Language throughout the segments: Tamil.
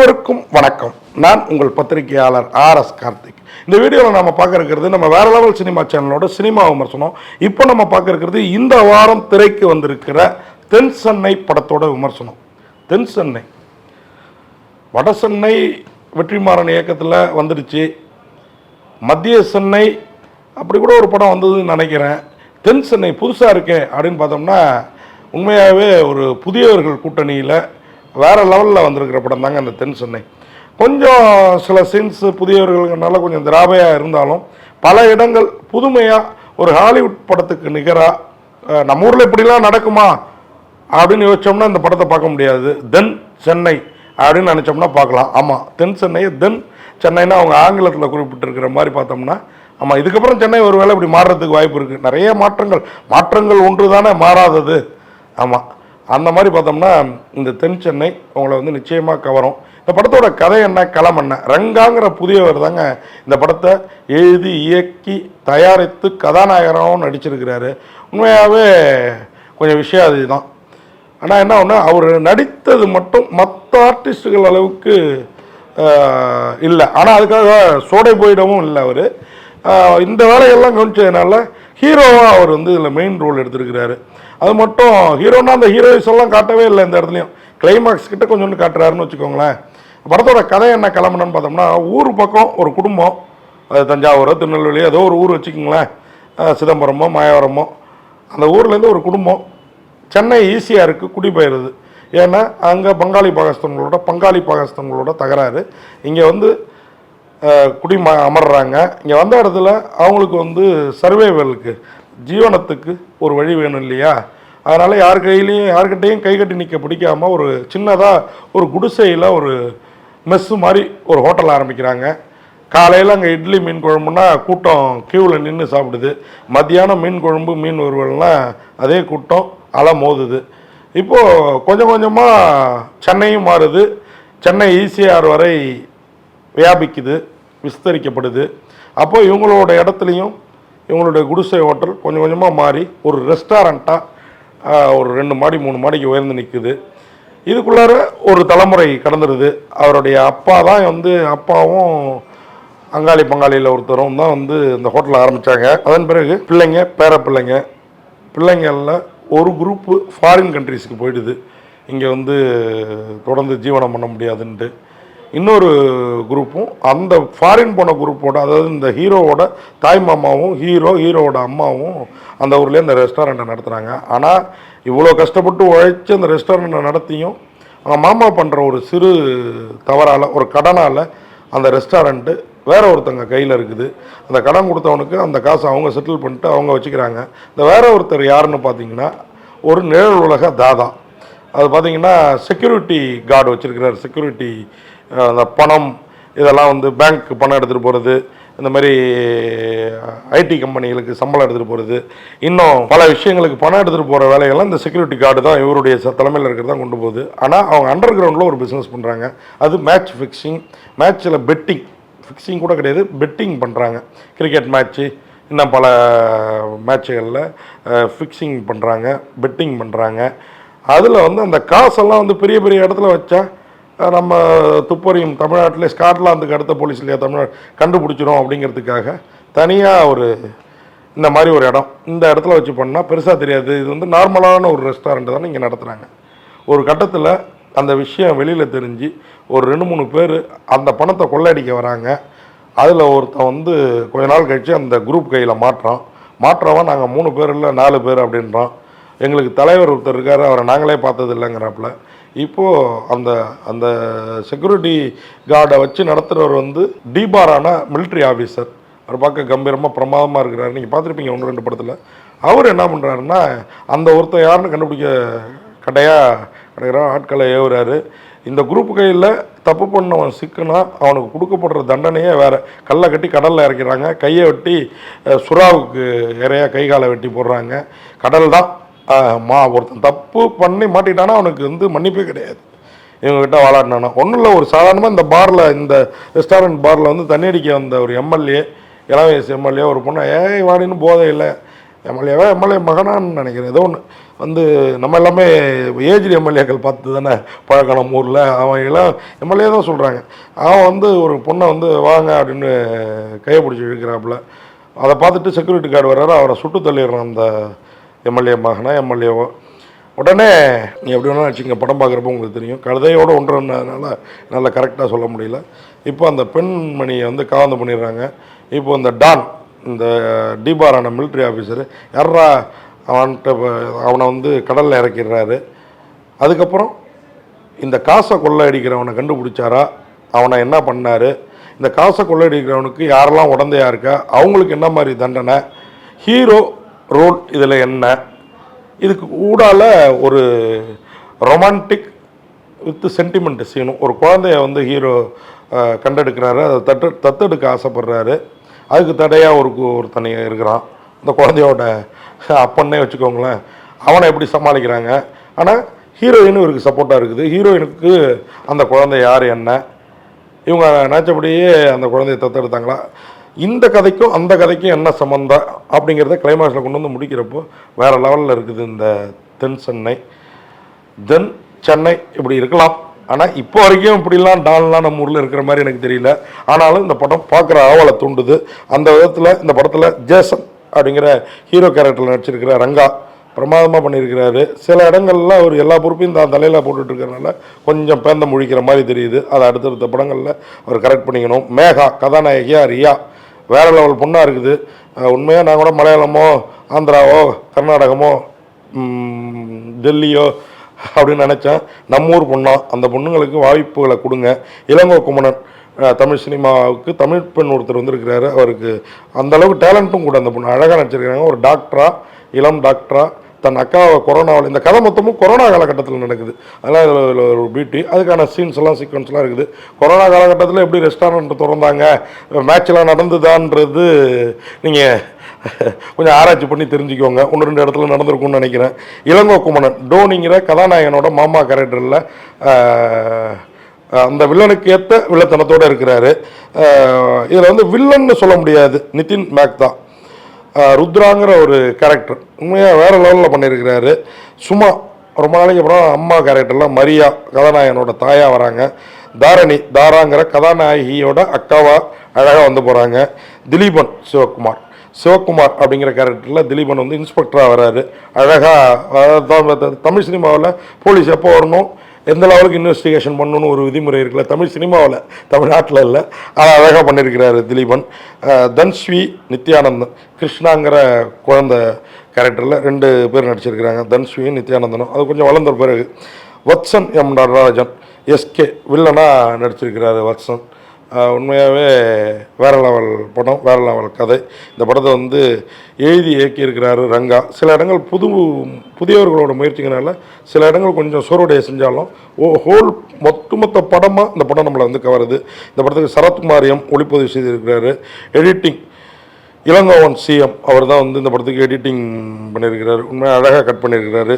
அனைவருக்கும் வணக்கம். நான் உங்கள் பத்திரிகையாளர் ஆர் எஸ் கார்த்திக். இந்த வீடியோவில் நம்ம பார்க்க இருக்கிறது நம்ம வேற லெவல் சினிமா சேனலோட சினிமா விமர்சனம். இப்போ நம்ம பார்க்க இருக்கிறது இந்த வாரம் திரைக்கு வந்திருக்கிற தென் சென்னை படத்தோட விமர்சனம். தென் சென்னை. வட சென்னை வெற்றிமாறன் இயக்கத்தில் வந்துடுச்சு. மத்திய சென்னை அப்படி கூட ஒரு படம் வந்ததுன்னு நினைக்கிறேன். தென் சென்னை புதுசாக இருக்கே அப்படின்னு பார்த்தோம்னா உண்மையாகவே ஒரு புதியவர்கள் கூட்டணியில் வேறு லெவலில் வந்திருக்கிற படம் தாங்க அந்த தென் சென்னை. கொஞ்சம் சில சீன்ஸு புதியவர்களுங்கனால கொஞ்சம் திராவையாக இருந்தாலும் பல இடங்கள் புதுமையாக ஒரு ஹாலிவுட் படத்துக்கு நிகராக நம்ம ஊரில் இப்படிலாம் நடக்குமா? அப்படின்னு யோசிச்சோம்னா இந்த படத்தை பார்க்க முடியாது. தென் சென்னை அப்படின்னு நினச்சோம்னா பார்க்கலாம். ஆமாம் தென் சென்னை தென் சென்னைன்னா அவங்க ஆங்கிலத்தில் குறிப்பிட்டிருக்கிற மாதிரி பார்த்தோம்னா ஆமாம் இதுக்கப்புறம் சென்னை ஒரு வேளை இப்படி மாறுறதுக்கு வாய்ப்பு இருக்குது நிறைய மாற்றங்கள். மாற்றங்கள் ஒன்று தானே மாறாதது. ஆமாம் அந்த மாதிரி பார்த்தோம்னா இந்த தென் சென்னை உங்களை வந்து நிச்சயமாக கவரும். இந்த படத்தோட கதை என்ன களம் என்ன? ரங்காங்கிற புதியவர் தாங்க இந்த படத்தை எழுதி இயக்கி தயாரித்து கதாநாயகராகவும் நடிச்சிருக்கிறாரு. உண்மையாகவே கொஞ்சம் விஷயம் அதுதான். ஆனால் என்ன ஒன்று அவர் நடித்தது மட்டும் மற்ற ஆர்டிஸ்டுகள் அளவுக்கு இல்லை. ஆனால் அதுக்காக சோடை போயிடவும் இல்லை அவர். இந்த வேலையெல்லாம் கவனிச்சதுனால ஹீரோவாக அவர் வந்து இதில் மெயின் ரோல் எடுத்திருக்கிறாரு. அது மட்டும் ஹீரோனா அந்த ஹீரோயிஸ் எல்லாம் காட்டவே இல்லை இந்த இடத்துலையும். கிளைமாக்ஸ் கிட்ட கொஞ்சோண்டு காட்டுறாருன்னு வச்சுக்கோங்களேன். படத்தோட கதை என்ன கிளம்பணுன்னு பார்த்தோம்னா ஊர் பக்கம் ஒரு குடும்பம். அது தஞ்சாவூரோ திருநெல்வேலி ஏதோ ஒரு ஊர் வச்சுக்கோங்களேன். சிதம்பரமோ மாயவரமோ. அந்த ஊர்லேருந்து ஒரு குடும்பம். சென்னை ஈஸியாக இருக்குது குடிபெயருது. ஏன்னா அங்கே பங்காளி பாகஸ்தங்களோட பங்காளி பாகஸ்தங்களோட தகராறு. இங்கே வந்து குடி ம அமர்றாங்க. இங்கே வந்த இடத்துல அவங்களுக்கு வந்து சர்வைவலுக்கு ஜீவனத்துக்கு ஒரு வழி வேணும் இல்லையா? அதனால் யார் கையிலையும் யார்கிட்டையும் கை கட்டி நிற்க பிடிக்காம ஒரு சின்னதாக ஒரு குடிசையில் ஒரு மெஸ்ஸு மாதிரி ஒரு ஹோட்டல் ஆரம்பிக்கிறாங்க. காலையில் அங்கே இட்லி மீன் குழம்புனா கூட்டம் க்யூவில் நின்று சாப்பிடுது. மத்தியானம் மீன் குழம்பு மீன் வறுவல்னால் அதே கூட்டம் அலை மோதுது. இப்போது கொஞ்சம் கொஞ்சமாக சென்னையும் மாறுது. சென்னை ஈசிஆர் வரை வியாபிக்குது விஸ்தரிக்கப்படுது. அப்போது இவங்களோட இடத்துலையும் இவங்களுடைய குடிசை ஹோட்டல் கொஞ்சம் கொஞ்சமாக மாறி ஒரு ரெஸ்டாரண்ட்டாக ஒரு ரெண்டு மாடி மூணு மாடிக்கு உயர்ந்து நிற்குது இதுக்குள்ளார ஒரு தலைமுறை கடந்துடுது அவருடைய அப்பா தான் வந்து அப்பாவும் அங்காளி பங்காளியில் ஒருத்தரும் தான் வந்து இந்த ஹோட்டலில் ஆரம்பித்தாங்க அதன் பிறகு பிள்ளைங்க பேர பிள்ளைங்க பிள்ளைங்களில் ஒரு குரூப்பு ஃபாரின் கண்ட்ரீஸுக்கு போயிடுது. இங்கே வந்து தொடர்ந்து ஜீவனம் பண்ண முடியாதுன்ட்டு. இன்னொரு குரூப்பும் அந்த ஃபாரின் போன குரூப்போட அதாவது இந்த ஹீரோவோட தாய் மாமாவும் ஹீரோ ஹீரோவோட அம்மாவும் அந்த ஊர்லேயே அந்த ரெஸ்டாரண்ட்டை நடத்துகிறாங்க ஆனால் இவ்வளோ கஷ்டப்பட்டு உழைச்சி அந்த ரெஸ்டாரண்ட்டை நடத்தியும் அவங்க மாமா பண்ணுற ஒரு சிறு தவறால் ஒரு கடனால் அந்த ரெஸ்டாரண்ட்டு வேற ஒருத்தங்க கையில் இருக்குது. அந்த கடன் கொடுத்தவனுக்கு அந்த காசை அவங்க செட்டில் பண்ணிட்டு அவங்க வச்சுக்கிறாங்க. இந்த வேற ஒருத்தர் யாருன்னு பார்த்தீங்கன்னா ஒரு நிழல் உலக தாதா. அது பார்த்தீங்கன்னா செக்யூரிட்டி கார்டு வச்சுருக்கிறார். செக்யூரிட்டி அந்த பணம் இதெல்லாம் வந்து பேங்க்கு பணம் எடுத்துகிட்டு போகிறது இந்த மாதிரி ஐடி கம்பெனிகளுக்கு சம்பளம் எடுத்துகிட்டு போகிறது இன்னும் பல விஷயங்களுக்கு பணம் எடுத்துகிட்டு போகிற வேலைகள்லாம் இந்த செக்யூரிட்டி கார்டு தான் இவருடைய தலைமையில் இருக்கிறது தான் கொண்டு போகுது. ஆனால் அவங்க அண்டர் கிரவுண்டில் ஒரு பிஸ்னஸ் பண்ணுறாங்க அது மேட்ச் ஃபிக்ஸிங் மேட்ச்சில் பெட்டிங் ஃபிக்ஸிங் கூட கிடையாது பெட்டிங் பண்ணுறாங்க கிரிக்கெட் மேட்ச்சு இன்னும் பல மேட்சுகளில் ஃபிக்ஸிங் பண்ணுறாங்க பெட்டிங் பண்ணுறாங்க அதில் வந்து அந்த காசெல்லாம் வந்து பெரிய பெரிய இடத்துல வச்சா நம்ம துப்பறியும் தமிழ்நாட்டிலே ஸ்காட்லாந்துக்கு அடுத்த போலீஸ் இல்லையா தமிழ்நாடு? கண்டுபிடிச்சிரும் அப்படிங்கிறதுக்காக தனியாக ஒரு இந்த மாதிரி ஒரு இடம். இந்த இடத்துல வச்சு பண்ணால் பெருசாக தெரியாது. இது வந்து நார்மலான ஒரு ரெஸ்டாரண்ட் தானே இங்கே நடத்துகிறாங்க ஒரு கட்டத்தில் அந்த விஷயம் வெளியில் தெரிஞ்சு ஒரு ரெண்டு மூணு பேர் அந்த பணத்தை கொள்ளையடிக்க வராங்க. அதில் ஒருத்தன் வந்து கொஞ்ச நாள் கழித்து அந்த குரூப் கையில் மாற்றோம் மாற்றவன் நாங்கள் மூணு பேர் இல்லை நாலு பேர் அப்படின்றோம் எங்களுக்கு தலைவர் ஒருத்தர் இருக்கார். அவரை நாங்களே பார்த்தது இல்லைங்கிறாப்புல இப்போது அந்த அந்த செக்யூரிட்டி கார்டை வச்சு நடத்துகிறவர் வந்து டிபாரான மிலிட்ரி ஆஃபீஸர் அவர் பார்க்க கம்பீரமாக பிரமாதமாக இருக்கிறாரு. நீங்கள் பார்த்துருப்பீங்க ஒன்று ரெண்டு படத்தில். அவர் என்ன பண்ணுறாருன்னா அந்த ஒருத்தர் யாருன்னு கண்டுபிடிக்க கடையாக கிடைக்கிற ஆட்களை ஏவுறாரு. இந்த குரூப் கையில் தப்பு பண்ணவன் சிக்குனா அவனுக்கு கொடுக்கப்படுற தண்டனையே வேறு. கல்லை கட்டி கடலில் இறக்கிறாங்க. கையை வெட்டி சுறாவுக்கு இறையா கை காலை வெட்டி போடுறாங்க. கடல் தான் மா ஒருத்தன் தப்பு பண்ணி மாட்டிட்டானா அவனுக்கு வந்து மன்னிப்பே கிடையாது. இவங்ககிட்ட வாழாடினானா ஒன்றும் இல்லை ஒரு சாதாரணமாக இந்த பாரில் இந்த ரெஸ்டாரண்ட் பாரில் வந்து தண்ணி அடிக்க வந்த ஒரு எம்எல்ஏ இளம் வயசு எம்எல்ஏ ஒரு பொண்ணு ஏய் வாடின்னு போதை இல்லை. எம்எல்ஏவா எம்எல்ஏ மகனான்னு நினைக்கிறேன். ஏதோ ஒன்று வந்து நம்ம எல்லாமே ஏஜ்டு எம்எல்ஏக்கள் பார்த்து தானே பழக்கணும் ஊரில். அவன் எல்லாம் எம்எல்ஏ தான் சொல்கிறாங்க அவன் வந்து ஒரு பொண்ணை வந்து வாங்க அப்படின்னு கையை பிடிச்சி இழுக்கிறாப்புல. அதை பார்த்துட்டு செக்யூரிட்டி கார்டு வர்றாரு. அவரை சுட்டு தள்ளிடுறான் அந்த எம்எல்ஏ மகனா எம்எல்ஏவோ. உடனே நீ எப்படி வேணாலும் வச்சுங்க படம் பார்க்குறப்போ உங்களுக்கு தெரியும். கழுதையோடு ஒன்றுனால நல்லா கரெக்டாக சொல்ல முடியல. இப்போ அந்த பெண்மணியை வந்து காவந்து பண்ணிடுறாங்க. இப்போ இந்த டான் இந்த டிபாரான மிலிட்ரி ஆஃபீஸர் யாரா அவன்கிட்ட அவனை வந்து கடலில் இறக்கிடுறாரு. அதுக்கப்புறம் இந்த காசை கொள்ளையடிக்கிறவனை கண்டுபிடிச்சாரா? அவனை என்ன பண்ணார்? இந்த காசை கொள்ளையடிக்கிறவனுக்கு யாரெல்லாம் உடந்தையாக இருக்கா? அவங்களுக்கு என்ன மாதிரி தண்டனை? ஹீரோ ரோட் இதில் என்ன? இதுக்கு ஊடால ஒரு ரொமான்டிக் வித் சென்டிமெண்ட் சீனும் ஒரு குழந்தைய வந்து ஹீரோ கண்டெடுக்கிறாரு. அதை தட்டு தத்தெடுக்க ஆசைப்படுறாரு. அதுக்கு தடையாக ஒரு ஒருத்தனை இருக்கிறான். அந்த குழந்தையோட அப்பன்னே வச்சுக்கோங்களேன். அவனை எப்படி சமாளிக்கிறாங்க? ஆனால் ஹீரோயினும் இவருக்கு சப்போர்ட்டாக இருக்குது. ஹீரோயினுக்கு அந்த குழந்தை யார் என்ன? இவங்க நினச்சபடியே அந்த குழந்தைய தத்தெடுத்தாங்களா? இந்த கதைக்கும் அந்த கதைக்கும் என்ன சம்மந்தம் அப்படிங்கிறத கிளைமாக்ஸில் கொண்டு வந்து முடிக்கிறப்போ வேறு லெவலில் இருக்குது இந்த தென் சென்னை. தென் சென்னை இப்படி இருக்கலாம். ஆனால் இப்போ வரைக்கும் இப்படிலாம் டான்லாம் நம்ம ஊரில் இருக்கிற மாதிரி எனக்கு தெரியல. ஆனாலும் இந்த படம் பார்க்குற ஆவலை தூண்டுது. அந்த விதத்தில் இந்த படத்தில் ஜேசன் அப்படிங்கிற ஹீரோ கேரக்டரில் நடிச்சிருக்கிற ரங்கா பிரமாதமாக பண்ணியிருக்கிறாரு. சில இடங்கள்ல அவர் எல்லா பொறுப்பையும் தான் தலையில் போட்டுட்டு கொஞ்சம் பேந்த முழிக்கிற மாதிரி தெரியுது. அதை அடுத்தடுத்த படங்களில் அவர் கரெக்ட் பண்ணிக்கணும். மேகா கதாநாயகியா ரியா. வேற லெவல் பொண்ணாக இருக்குது. உண்மையாக நான் கூட மலையாளமோ ஆந்திராவோ கர்நாடகமோ டெல்லியோ அப்படின்னு நினச்சேன். நம்ம ஊர் பொண்ணா. அந்த பொண்ணுங்களுக்கு வாய்ப்புகளை கொடுங்க. இளங்கோ குமணன் தமிழ் சினிமாவுக்கு தமிழ் பெண் ஒருத்தர் வந்திருக்கிறாரு. அவருக்கு அந்தளவுக்கு டேலண்ட்டும் கூட அந்த பொண்ணு. அழகாக நடிச்சிருக்கிறாங்க. ஒரு டாக்டரா இளம் டாக்டரா தன் அக்காவை கொரோனாவில் இந்த கதை மொத்தமும் கொரோனா காலகட்டத்தில் நடக்குது. அதெல்லாம் இதில் ஒரு பியூட்டி அதுக்கான சீன்ஸ் எல்லாம் சீக்வன்ஸ்லாம் இருக்குது. கொரோனா காலகட்டத்தில் எப்படி ரெஸ்டாரண்ட் திறந்தாங்க? மேட்ச்லாம் நடந்துதான்றது நீங்கள் கொஞ்சம் ஆராய்ச்சி பண்ணி தெரிஞ்சுக்கோங்க. ஒன்று ரெண்டு இடத்துல நடந்திருக்கும்னு நினைக்கிறேன். இளங்கோ குமணன் டோனிங்கிற கதாநாயகனோட மாமா கேரக்டரில் அந்த வில்லனுக்கு ஏற்ற வில்லத்தனத்தோடு இருக்கிறாரு. இதில் வந்து வில்லன்னு சொல்ல முடியாது. நிதின் மேக் தான் ருத்ராங்கிற ஒரு கேரக்டர் உண்மையாக வேறு லெவலில் பண்ணியிருக்கிறாரு சும்மா ரொம்ப நாளைக்கு அப்புறம் அம்மா கேரக்டரில் மரியா கதாநாயகனோட தாயாக வராங்க. தாரணி தாராங்கிற கதாநாயகியோட அக்காவாக அழகாக வந்து போகிறாங்க திலீபன் சிவகுமார். சிவகுமார் அப்படிங்கிற கேரக்டரில் திலீபன் வந்து இன்ஸ்பெக்டராக வராரு. அழகாக தமிழ் சினிமாவில் போலீஸ் எப்போ வரணும்? எந்த லெவலுக்கு இன்வெஸ்டிகேஷன் பண்ணணும்னு ஒரு விதிமுறை இருக்குல்ல? தமிழ் சினிமாவில் தமிழ்நாட்டில் இல்லை. அதை அழகாக பண்ணியிருக்கிறாரு திலீபன். தன்ஸ்வி நித்யானந்தன் கிருஷ்ணாங்கிற குழந்தை கேரக்டரில் ரெண்டு பேர் நடிச்சிருக்கிறாங்க. தன்ஸ்வியும் நித்யானந்தனும். அது கொஞ்சம் வளர்ந்த பிறகு. வத்சன் எம். நடராஜன் எஸ்கே வில்லனாக நடிச்சிருக்கிறாரு வத்சன். உண்மையாகவே வேற லெவல் படம் வேற லெவல் கதை. இந்த படத்தை வந்து எழுதி இயக்கியிருக்கிறாரு ரங்கா. சில இடங்கள் புது புதியவர்களோட முயற்சிகளால் சில இடங்கள் கொஞ்சம் சோர்வடைய செஞ்சாலும் ஓ ஹோல் ஒட்டுமொத்த படமாக இந்த படம் நம்மளை வந்து கவருது. இந்த படத்துக்கு சரத்குமாரியம் ஒளிப்பதிவு செய்திருக்கிறாரு. எடிட்டிங் இளங்கோவன் சிஎம் அவர் தான் வந்து இந்த படத்துக்கு எடிட்டிங் பண்ணியிருக்கிறாரு. உண்மையாக அழகாக கட் பண்ணியிருக்கிறாரு.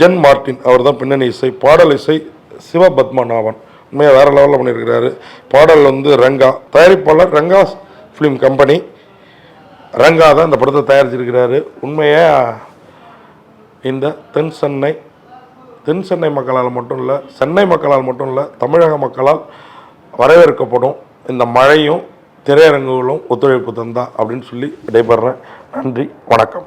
ஜென் மார்ட்டின் அவர் தான் பின்னணி இசை பாடல் இசை சிவபத்மநாபன். உண்மையாக வேறு லெவலில் பண்ணியிருக்கிறாரு பாடல் வந்து ரங்கா. தயாரிப்பாளர் ரங்கா ஃபிலிம் கம்பெனி ரங்கா தான் இந்த படத்தை தயாரிச்சிருக்கிறாரு. உண்மையாக இந்த தென் சென்னை தென் சென்னை மக்களால் மட்டும் இல்லை சென்னை மக்களால் மட்டும் இல்லை தமிழக மக்களால் வரவேற்கப்படும் இந்த மழையும் திரையரங்குகளும் ஒத்துழைப்பு தந்தா அப்படின்னு சொல்லி விடைபெறேன் நன்றி வணக்கம்.